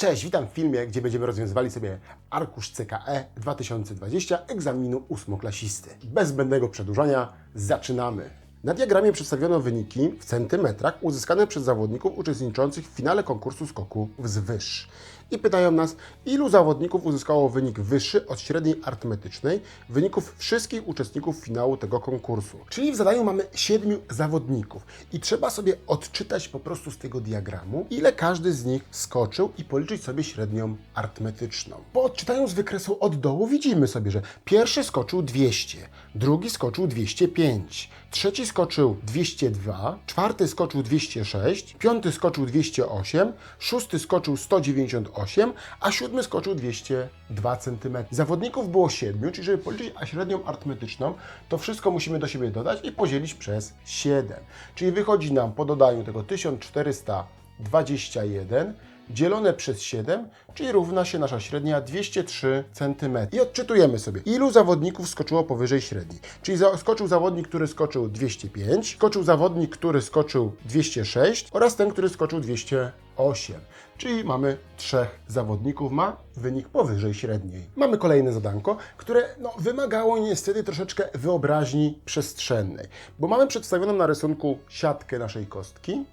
Cześć, witam w filmie, gdzie będziemy rozwiązywali sobie arkusz CKE 2020 egzaminu ósmoklasisty. Bez zbędnego przedłużania zaczynamy. Na diagramie przedstawiono wyniki w centymetrach uzyskane przez zawodników uczestniczących w finale konkursu skoku wzwyż. I pytają nas, ilu zawodników uzyskało wynik wyższy od średniej arytmetycznej wyników wszystkich uczestników finału tego konkursu. Czyli w zadaniu mamy siedmiu zawodników i trzeba sobie odczytać po prostu z tego diagramu, ile każdy z nich skoczył i policzyć sobie średnią arytmetyczną. Po odczytaniu z wykresu od dołu widzimy sobie, że pierwszy skoczył 200, drugi skoczył 205, trzeci skoczył 202, czwarty skoczył 206, piąty skoczył 208, szósty skoczył 198, a siódmy skoczył 202 cm. Zawodników było siedmiu, czyli żeby policzyć średnią arytmetyczną, to wszystko musimy do siebie dodać i podzielić przez 7. Czyli wychodzi nam po dodaniu tego 1421 dzielone przez 7, czyli równa się nasza średnia 203 cm. I odczytujemy sobie, ilu zawodników skoczyło powyżej średniej. Czyli skoczył zawodnik, który skoczył 205, skoczył zawodnik, który skoczył 206 oraz ten, który skoczył 208. Czyli mamy trzech zawodników, ma wynik powyżej średniej. Mamy kolejne zadanko, które no, wymagało niestety troszeczkę wyobraźni przestrzennej, bo mamy przedstawioną na rysunku siatkę naszej kostki,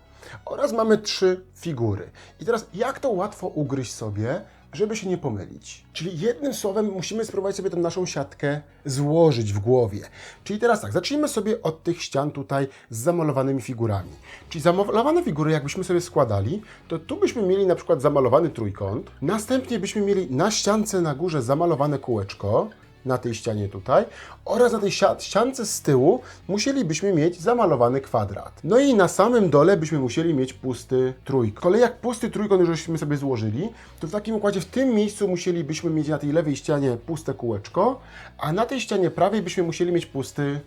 oraz mamy trzy figury. I teraz jak to łatwo ugryźć sobie, żeby się nie pomylić? Czyli jednym słowem musimy spróbować sobie tę naszą siatkę złożyć w głowie. Czyli teraz tak, zacznijmy sobie od tych ścian tutaj z zamalowanymi figurami. Czyli zamalowane figury, jakbyśmy sobie składali, to tu byśmy mieli na przykład zamalowany trójkąt, następnie byśmy mieli na ściance na górze zamalowane kółeczko, na tej ścianie tutaj oraz na tej ściance z tyłu musielibyśmy mieć zamalowany kwadrat. No i na samym dole byśmy musieli mieć pusty trójkąt. Z kolei jak pusty trójkąt już sobie złożyli, to w takim układzie w tym miejscu musielibyśmy mieć na tej lewej ścianie puste kółeczko, a na tej ścianie prawej byśmy musieli mieć pusty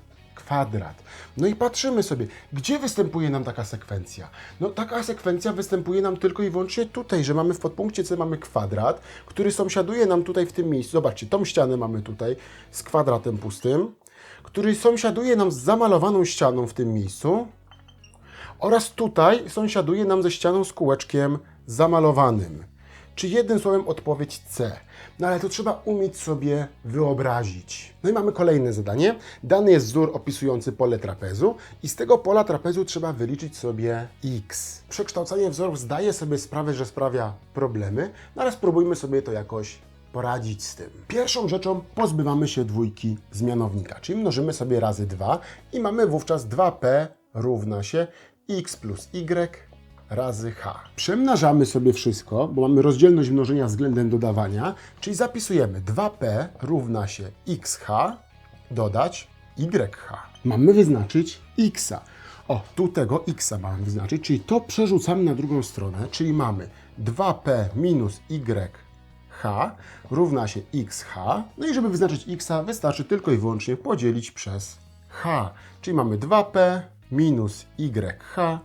kwadrat. No i patrzymy sobie, gdzie występuje nam taka sekwencja? No taka sekwencja występuje nam tylko i wyłącznie tutaj, że mamy w podpunkcie C mamy kwadrat, który sąsiaduje nam tutaj w tym miejscu. Zobaczcie, tą ścianę mamy tutaj z kwadratem pustym, który sąsiaduje nam z zamalowaną ścianą w tym miejscu oraz tutaj sąsiaduje nam ze ścianą z kółeczkiem zamalowanym. Czy jednym słowem odpowiedź C. No ale to trzeba umieć sobie wyobrazić. No i mamy kolejne zadanie. Dany jest wzór opisujący pole trapezu i z tego pola trapezu trzeba wyliczyć sobie x. Przekształcanie wzorów zdaje sobie sprawę, że sprawia problemy, no ale spróbujmy sobie to jakoś poradzić z tym. Pierwszą rzeczą pozbywamy się dwójki z mianownika, czyli mnożymy sobie razy 2 i mamy wówczas 2p równa się x plus y razy h. Przemnażamy sobie wszystko, bo mamy rozdzielność mnożenia względem dodawania, czyli zapisujemy 2p równa się xh dodać yh. Mamy wyznaczyć x. O, tu tego x mamy wyznaczyć, czyli to przerzucamy na drugą stronę, czyli mamy 2p minus yh równa się xh. No i żeby wyznaczyć x, wystarczy tylko i wyłącznie podzielić przez h, czyli mamy 2p minus yh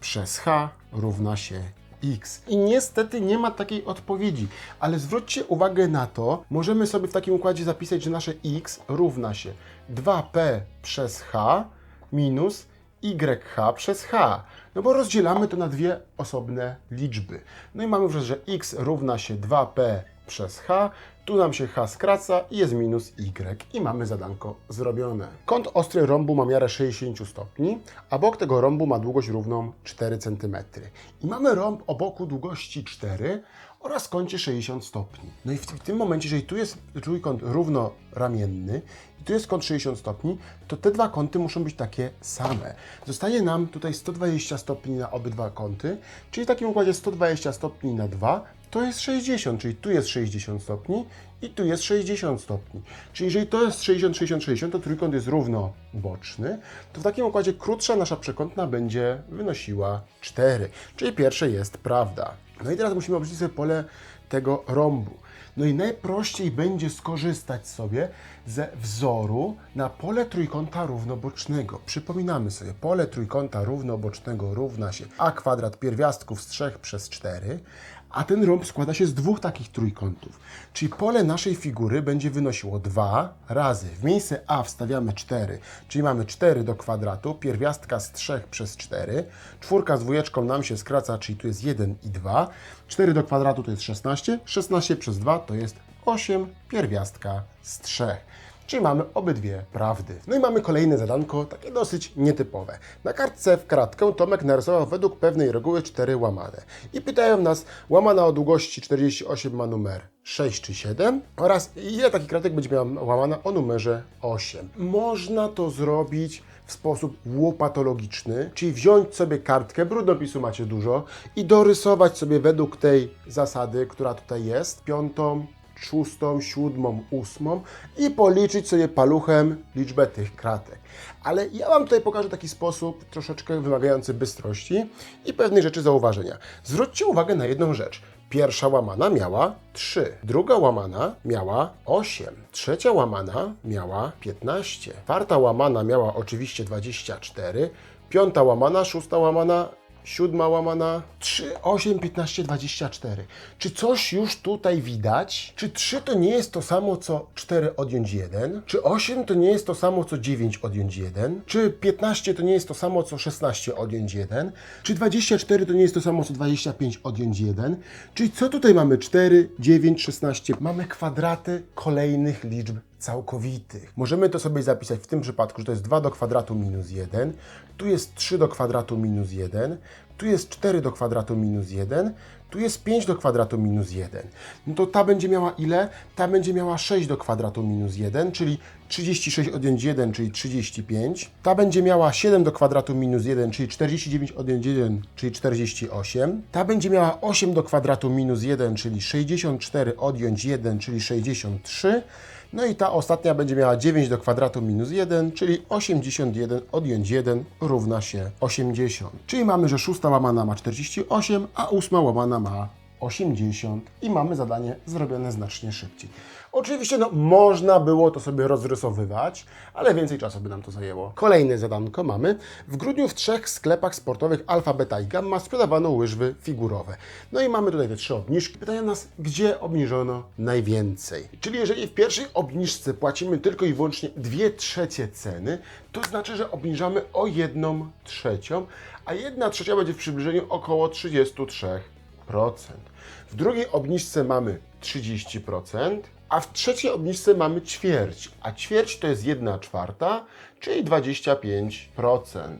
przez h równa się x. I niestety nie ma takiej odpowiedzi, ale zwróćcie uwagę na to, możemy sobie w takim układzie zapisać, że nasze x równa się 2p przez h minus yh przez h. No bo rozdzielamy to na dwie osobne liczby. No i mamy wreszcie, że x równa się 2p przez h, tu nam się h skraca i jest minus y i mamy zadanko zrobione. Kąt ostry rąbu ma miarę 60 stopni, a bok tego rąbu ma długość równą 4 cm. I mamy rąb o boku długości 4 oraz kącie 60 stopni. No i w, w tym momencie, jeżeli tu jest trójkąt równoramienny i tu jest kąt 60 stopni, to te dwa kąty muszą być takie same. Zostaje nam tutaj 120 stopni na obydwa kąty, czyli w takim układzie 120 stopni na 2 to jest 60, czyli tu jest 60 stopni i tu jest 60 stopni. Czyli jeżeli to jest 60, 60, 60, to trójkąt jest równoboczny, to w takim układzie krótsza nasza przekątna będzie wynosiła 4, czyli pierwsze jest prawda. No i teraz musimy obliczyć sobie pole tego rąbu. No i najprościej będzie skorzystać sobie ze wzoru na pole trójkąta równobocznego. Przypominamy sobie, pole trójkąta równobocznego równa się a kwadrat pierwiastków z 3 przez 4, a ten rąb składa się z dwóch takich trójkątów. Czyli pole naszej figury będzie wynosiło 2 razy. W miejsce a wstawiamy 4, czyli mamy 4 do kwadratu, pierwiastka z 3 przez 4. Czwórka z dwójeczką nam się skraca, czyli tu jest 1 i 2. 4 do kwadratu to jest 16, 16 przez 2 to jest 8 pierwiastka z 3. Czyli mamy obydwie prawdy. No i mamy kolejne zadanko, takie dosyć nietypowe. Na kartce w kratkę Tomek narysował według pewnej reguły 4 łamane. I pytają nas, łamana o długości 48 ma numer 6 czy 7 oraz ile takich kratek będzie miała łamana o numerze 8. Można to zrobić w sposób łopatologiczny, czyli wziąć sobie kartkę, brudnopisu macie dużo i dorysować sobie według tej zasady, która tutaj jest, piątą, szóstą, siódmą, ósmą i policzyć sobie paluchem liczbę tych kratek. Ale ja Wam tutaj pokażę taki sposób troszeczkę wymagający bystrości i pewnych rzeczy zauważenia. Zwróćcie uwagę na jedną rzecz. Pierwsza łamana miała 3, druga łamana miała 8, trzecia łamana miała 15, czwarta łamana miała oczywiście 24, piąta łamana, szósta łamana Siódma łamana 3, 8, 15, 24. Czy coś już tutaj widać? Czy 3 to nie jest to samo co 4 odjąć 1? Czy 8 to nie jest to samo co 9 odjąć 1? Czy 15 to nie jest to samo co 16 odjąć 1? Czy 24 to nie jest to samo co 25 odjąć 1? Czyli co tutaj mamy? 4, 9, 16. Mamy kwadraty kolejnych liczb całkowitych. Możemy to sobie zapisać w tym przypadku, że to jest 2 do kwadratu minus 1, tu jest 3 do kwadratu minus 1, tu jest 4 do kwadratu minus 1, tu jest 5 do kwadratu minus 1. No to ta będzie miała ile? Ta będzie miała 6 do kwadratu minus 1, czyli 36 odjąć 1, czyli 35. Ta będzie miała 7 do kwadratu minus 1, czyli 49 odjąć 1, czyli 48. Ta będzie miała 8 do kwadratu minus 1, czyli 64 odjąć 1, czyli 63. No i ta ostatnia będzie miała 9 do kwadratu minus 1, czyli 81 odjąć 1 równa się 80. Czyli mamy, że szósta łamana ma 48, a ósma łamana ma 80 i mamy zadanie zrobione znacznie szybciej. Oczywiście no, można było to sobie rozrysowywać, ale więcej czasu by nam to zajęło. Kolejne zadanko mamy. W grudniu w trzech sklepach sportowych Alfa, i Gamma sprzedawano łyżwy figurowe. No i mamy tutaj te trzy obniżki. Pytają nas, gdzie obniżono najwięcej. Czyli jeżeli w pierwszej obniżce płacimy tylko i wyłącznie 2 trzecie ceny, to znaczy, że obniżamy o 1 trzecią, a 1 trzecia będzie w przybliżeniu około 33%. W drugiej obniżce mamy 30%, a w trzeciej obniżce mamy ćwierć, a ćwierć to jest 1 czwarta, czyli 25%.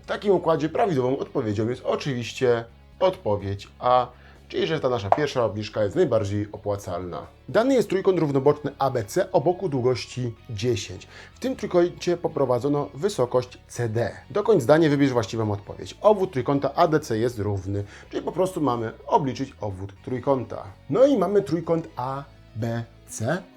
W takim układzie prawidłową odpowiedzią jest oczywiście odpowiedź A, czyli że ta nasza pierwsza obniżka jest najbardziej opłacalna. Dany jest trójkąt równoboczny ABC o boku długości 10. W tym trójkącie poprowadzono wysokość CD. Dokończ zdanie, wybierz właściwą odpowiedź. Obwód trójkąta ADC jest równy, czyli po prostu mamy obliczyć obwód trójkąta. No i mamy trójkąt ABC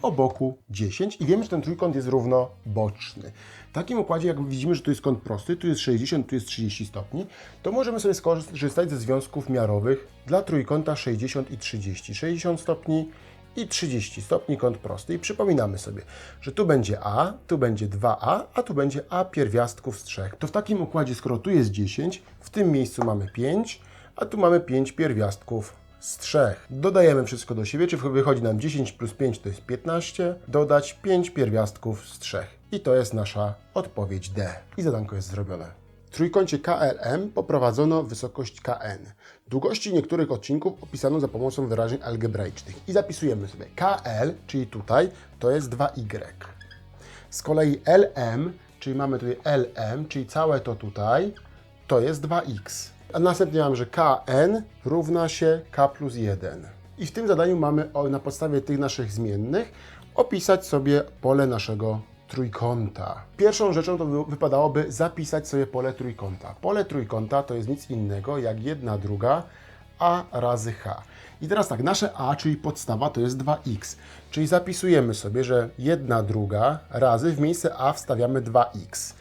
o boku 10 i wiemy, że ten trójkąt jest równoboczny. W takim układzie, jak widzimy, że tu jest kąt prosty, tu jest 60, tu jest 30 stopni, to możemy sobie skorzystać ze związków miarowych dla trójkąta 60 i 30. 60 stopni i 30 stopni kąt prosty. I przypominamy sobie, że tu będzie A, tu będzie 2A, a tu będzie A pierwiastków z 3. To w takim układzie, skoro tu jest 10, w tym miejscu mamy 5, a tu mamy 5 pierwiastków z 3. Dodajemy wszystko do siebie, czy wychodzi nam 10 plus 5 to jest 15, dodać 5 pierwiastków z 3. I to jest nasza odpowiedź D. I zadanko jest zrobione. W trójkącie KLM poprowadzono wysokość KN. Długości niektórych odcinków opisano za pomocą wyrażeń algebraicznych. I zapisujemy sobie KL, czyli tutaj, to jest 2Y. Z kolei LM, czyli mamy tutaj LM, czyli całe to tutaj, to jest 2x. A następnie mamy, że kn równa się k plus 1. I w tym zadaniu mamy na podstawie tych naszych zmiennych opisać sobie pole naszego trójkąta. Pierwszą rzeczą to wy- wypadałoby zapisać sobie pole trójkąta. Pole trójkąta to jest nic innego jak jedna druga a razy h. I teraz tak, nasze a, czyli podstawa, to jest 2x. Czyli zapisujemy sobie, że jedna druga razy w miejsce a wstawiamy 2x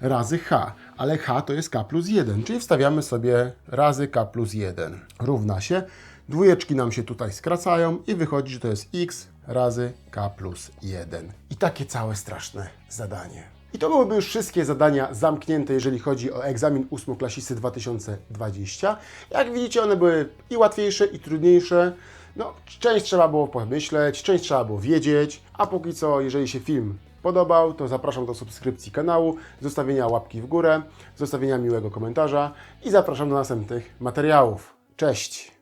razy h, ale h to jest k plus 1, czyli wstawiamy sobie razy k plus 1 równa się. Dwójeczki nam się tutaj skracają i wychodzi, że to jest x razy k plus 1. I takie całe straszne zadanie. I to byłyby już wszystkie zadania zamknięte, jeżeli chodzi o egzamin ósmoklasisty 2020. Jak widzicie, one były i łatwiejsze, i trudniejsze. No, część trzeba było pomyśleć, część trzeba było wiedzieć, a póki co, jeżeli się film podobał, to zapraszam do subskrypcji kanału, zostawienia łapki w górę, zostawienia miłego komentarza i zapraszam do następnych materiałów. Cześć!